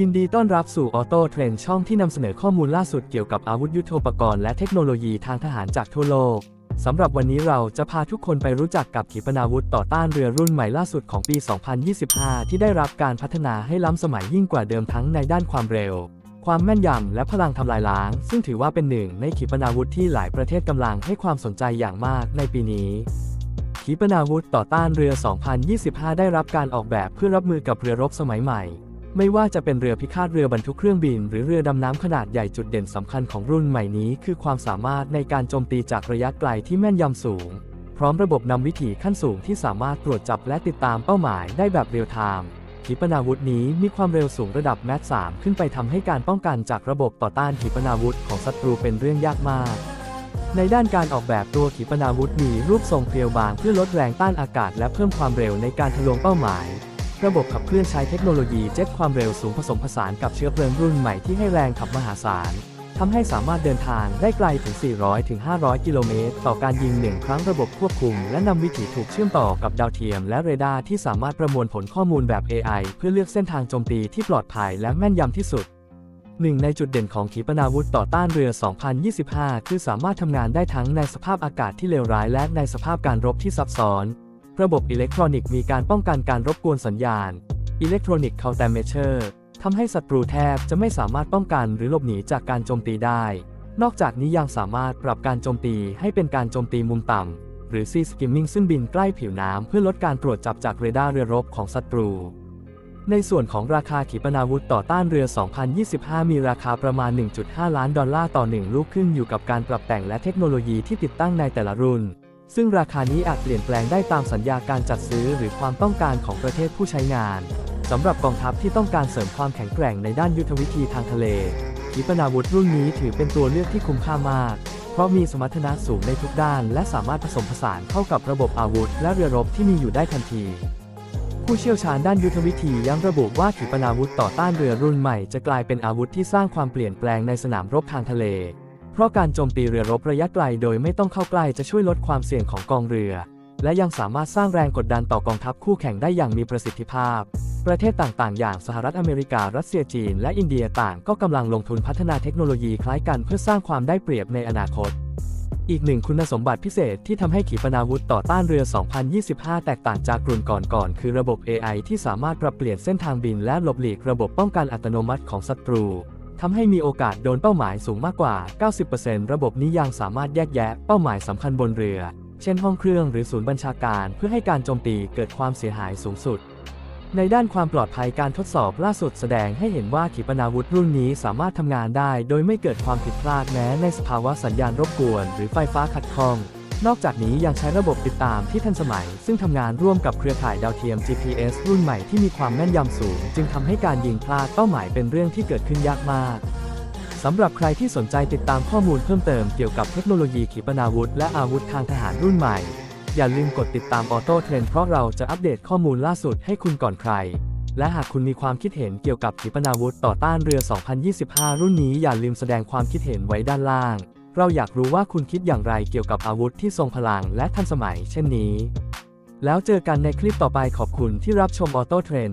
ยินดีต้อนรับสู่ออโต้เทรนช่องที่นำเสนอข้อมูลล่าสุดเกี่ยวกับอาวุธยุโทโธปกรณ์และเทคโนโลยีทางทหารจากทั่วโลก สำหรับวันนี้เราจะพาทุกคนไปรู้จักกับขีปนาวุธต่อต้านเรือรุ่นใหม่ล่าสุดของปี 2025 ที่ได้รับการพัฒนาให้ล้ำสมัยยิ่งกว่าเดิมทั้งในด้านความเร็ว ความแม่นยำและพลังทำลายล้าง ซึ่งถือว่าเป็นหนึ่งในขีปนาวุธที่หลายประเทศกำลังให้ความสนใจอย่างมากในปีนี้ขีปนาวุธต่อต้านเรือ 2025 ได้รับการออกแบบเพื่อรับมือกับเรือรบสมัยใหม่ ไม่ว่าจะเป็นเรือพิฆาตเรือบรรทุกเครื่องบิน หรือเรือดำน้ำขนาดใหญ่จุดเด่นสำคัญของรุ่นใหม่นี้ คือความสามารถในการโจมตีจากระยะไกลที่แม่นยำสูง พร้อมระบบนำวิถีขั้นสูงที่สามารถตรวจจับและติดตามเป้าหมายได้แบบเรียลไทม์ขีปนาวุธนี้มีความเร็วสูงระดับแมส3ขึ้นไปทำให้การป้องกันจากระบบต่อต้านขีปนาวุธของศัตรูเป็นเรื่องยากมากในด้านการออกแบบตัวขีปนาวุธมีรูปทรงเพรียวบางเพื่อลดแรงต้านอากาศและเพิ่มความเร็วในการทะลวงเป้าหมาย ระบบขับเคลื่อนใช้เทคโนโลยีเจ็ตความเร็วสูงผสมผสานกับเชื้อเพลิงรุ่นใหม่ที่ให้แรงขับมหาศาลทำให้สามารถเดินทางได้ไกลถึง 400 ถึง 500 กิโลเมตร ต่อการยิงหนึ่งครั้งระบบควบคุม และนำวิถีถูกเชื่อมต่อกับดาวเทียม และเรดาร์ที่สามารถประมวลผลข้อมูลแบบ AI เพื่อเลือกเส้นทางโจมตีที่ปลอดภัยและแม่นยำที่สุดหนึ่งในจุดเด่นของขีปนาวุธต่อต้านเรือ 2025 คือสามารถทำงานได้ทั้งในสภาพอากาศที่เลวร้ายและในสภาพการรบที่ซับซ้อน ระบบอิเล็กทรอนิกส์มีการป้องกันการรบกวนสัญญาณอิเล็กทรอนิกส์ countermeasure ทำให้ศัตรูแทบจะไม่สามารถป้องกันหรือหลบหนีจากการโจมตีได้ นอกจากนี้ยังสามารถปรับการโจมตีให้เป็นการโจมตีมุมต่ำหรือ sea skimming ซึ่งบินใกล้ผิวน้ำเพื่อลดการตรวจจับจากเรดาร์เรือรบของศัตรู ในส่วนของราคาขีปนาวุธต่อต้านเรือ 2025 มีราคาประมาณ 1.5 ล้านดอลลาร์ต่อ 1 ลูกขึ้นอยู่กับการปรับแต่งและเทคโนโลยีที่ติดตั้งในแต่ละรุ่น ซึ่งราคานี้อาจเปลี่ยนแปลงได้ตามสัญญาการจัดซื้อหรือความต้องการของประเทศผู้ใช้งานสำหรับกองทัพที่ต้องการเสริมความแข็งแกร่งในด้านยุทธวิธีทางทะเลขีปนาวุธรุ่นนี้ถือเป็นตัวเลือกที่คุ้มค่ามาก เพราะมีสมรรถนะสูงในทุกด้าน และสามารถผสมผสานเข้ากับระบบอาวุธ และเรือรบที่มีอยู่ได้ทันที ผู้เชี่ยวชาญด้านยุทธวิธียังระบุว่าขีปนาวุธต่อต้านเรือรุ่นใหม่จะกลายเป็นอาวุธที่สร้างความเปลี่ยนแปลงในสนามรบทางทะเล เพราะการโจมตีเรือรบระยะไกลโดยไม่ต้องเข้าใกล้จะช่วยลดความเสี่ยงของกองเรือ และยังสามารถสร้างแรงกดดันต่อกองทัพคู่แข่งได้อย่างมีประสิทธิภาพ ประเทศต่างๆ อย่างสหรัฐอเมริกา รัสเซียจีน และอินเดียต่างก็กำลังลงทุนพัฒนาเทคโนโลยีคล้ายกันเพื่อสร้างความได้เปรียบในอนาคต อีกหนึ่งคุณสมบัติพิเศษที่ทำให้ขีปนาวุธต่อต้านเรือ 2025 แตกต่างจากรุ่นก่อนๆคือระบบ AI ที่สามารถปรับเปลี่ยนเส้นทางบินและหลบหลีกระบบป้องกันอัตโนมัติของศัตรู ทำให้มีโอกาสโดนเป้าหมายสูงมากกว่า 90%ระบบนี้ยังสามารถแยกแยะเป้าหมายสำคัญบนเรือ เช่นห้องเครื่องหรือศูนย์บัญชาการ เพื่อให้การโจมตีเกิดความเสียหายสูงสุด ในด้านความปลอดภัยการทดสอบล่าสุดแสดงให้เห็นว่าขีปนาวุธรุ่นนี้สามารถทำงานได้ โดยไม่เกิดความผิดพลาดแม้ในสภาวะสัญญาณรบกวน หรือไฟฟ้าขัดข้อง นอกจากนี้ยังใช้ระบบติดตามที่ทันสมัย ซึ่งทำงานร่วมกับเครือข่ายดาวเทียม GPS รุ่นใหม่ที่มีความแม่นยำสูง จึงทำให้การยิงพลาดเป้าหมายเป็นเรื่องที่เกิดขึ้นยากมากสำหรับใครที่สนใจติดตามข้อมูลเพิ่มเติมเกี่ยวกับเทคโนโลยีขีปนาวุธและอาวุธทางทหารรุ่นใหม่ อย่าลืมกดติดตามออโต้เทรนเพราะเราจะอัปเดตข้อมูลล่าสุดให้คุณก่อนใคร และหากคุณมีความคิดเห็นเกี่ยวกับขีปนาวุธต่อต้านเรือ 2025 รุ่นนี้อย่าลืมแสดงความคิดเห็นไว้ด้านล่าง เราอยากรู้ว่าคุณคิดอย่างไรเกี่ยวกับอาวุธที่ทรงพลังและทันสมัย เช่นนี้ แล้วเจอกันในคลิปต่อไปขอบคุณที่รับชมออโต้เทรน